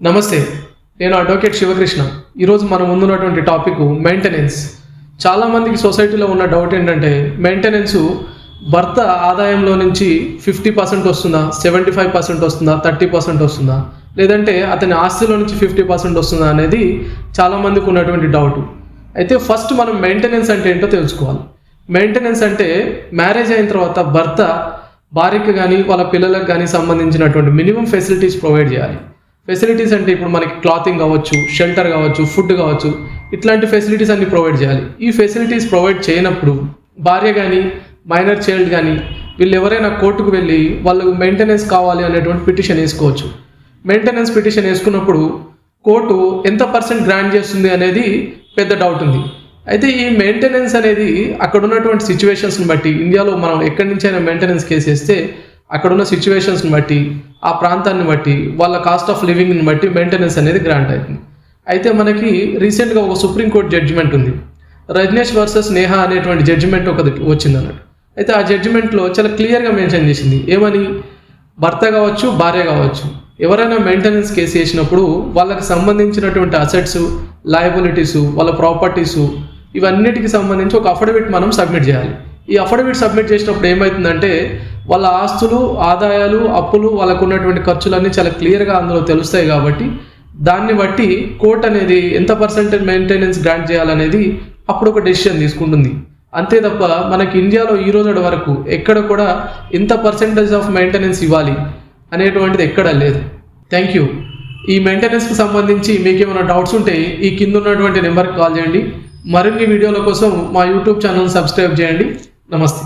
నమస్తే నేను అడ్వకేట్ శివకృష్ణ. ఈరోజు మన ముందున్నటువంటి టాపిక్ మెయింటెనెన్స్ చాలామందికి సొసైటీలో ఉన్న డౌట్ ఏంటంటే మెయింటెనెన్స్ భర్త ఆదాయంలో నుంచి ఫిఫ్టీ పర్సెంట్ వస్తుందా సెవెంటీ ఫైవ్ పర్సెంట్ వస్తుందా థర్టీ పర్సెంట్ వస్తుందా? లేదంటే అతని ఆస్తిలో నుంచి ఫిఫ్టీ పర్సెంట్ వస్తుందా అనేది చాలామందికి ఉన్నటువంటి డౌట్ అయితే ఫస్ట్ మనం మెయింటెనెన్స్ అంటే ఏంటో తెలుసుకోవాలి. మెయింటెనెన్స్ అంటే మ్యారేజ్ అయిన తర్వాత భర్త భార్యకి కానీ వాళ్ళ పిల్లలకు కానీ సంబంధించినటువంటి మినిమం ఫెసిలిటీస్ ప్రొవైడ్ చేయాలి. ఫెసిలిటీస్ అంటే ఇప్పుడు మనకి క్లాతింగ్ కావచ్చు షెల్టర్ కావచ్చు ఫుడ్ కావచ్చు ఇట్లాంటి ఫెసిలిటీస్ అన్ని ప్రొవైడ్ చేయాలి. ఈ ఫెసిలిటీస్ ప్రొవైడ్ చేయనప్పుడు భార్య కానీ మైనర్ చైల్డ్ కానీ వీళ్ళు ఎవరైనా కోర్టుకు వెళ్ళి వాళ్ళకు మెయింటెనెన్స్ కావాలి అనేటువంటి పిటిషన్ వేసుకోవచ్చు. మెయింటెనెన్స్ పిటిషన్ వేసుకున్నప్పుడు కోర్టు ఎంత పర్సెంట్ గ్రాంట్ చేస్తుంది అనేది పెద్ద డౌట్ ఉంది. అయితే ఈ మెయింటెనెన్స్ అనేది అక్కడ ఉన్నటువంటి సిచ్యువేషన్స్ని బట్టి ఇండియాలో మనం ఎక్కడి నుంచైనా మెయింటెనెన్స్ కేసు వేస్తే అక్కడున్న సిచ్యువేషన్స్ని బట్టి ఆ ప్రాంతాన్ని బట్టి వాళ్ళ కాస్ట్ ఆఫ్ లివింగ్ని బట్టి మెయింటెనెన్స్ అనేది గ్రాంట్ అవుతుంది. అయితే మనకి రీసెంట్గా ఒక సుప్రీంకోర్టు జడ్జిమెంట్ ఉంది. రజనీష్ వర్సెస్ నేహా అనేటువంటి జడ్జిమెంట్ ఒకటి వచ్చింది అన్నట్టు. అయితే ఆ జడ్జిమెంట్లో చాలా క్లియర్గా మెన్షన్ చేసింది. ఏమని? భర్త కావచ్చు భార్య కావచ్చు. ఎవరైనా మెయింటెనెన్స్ కేసు వేసినప్పుడు వాళ్ళకి సంబంధించినటువంటి అసెట్స్ లయబిలిటీస్ వాళ్ళ ప్రాపర్టీస్ ఇవన్నిటికి సంబంధించి ఒక అఫిడవిట్ మనం సబ్మిట్ చేయాలి. ఈ అఫిడవిట్ సబ్మిట్ చేసినప్పుడు ఏమవుతుందంటే వాళ్ళ ఆస్తులు ఆదాయాలు అప్పులు వాళ్ళకు ఉన్నటువంటి ఖర్చులన్నీ చాలా క్లియర్గా అందులో తెలుస్తాయి కాబట్టి దాన్ని బట్టి కోర్ట్ అనేది ఎంత పర్సెంటేజ్ మెయింటెనెన్స్ గ్రాంట్ చేయాలనేది అప్పుడు ఒక డెసిషన్ తీసుకుంటుంది. అంతే తప్ప మనకి ఇండియాలో ఈ రోజు వరకు ఎక్కడ కూడా ఇంత పర్సెంటేజ్ ఆఫ్ మెయింటెనెన్స్ ఇవ్వాలి అనేటువంటిది ఎక్కడా లేదు. Thank you. ఈ మెయింటెనెన్స్కి సంబంధించి మీకేమైనా డౌట్స్ ఉంటే ఈ కింద ఉన్నటువంటి నెంబర్కి కాల్ చేయండి. మరిన్ని వీడియోల కోసం మా యూట్యూబ్ ఛానల్ సబ్స్క్రైబ్ చేయండి. నమస్తే.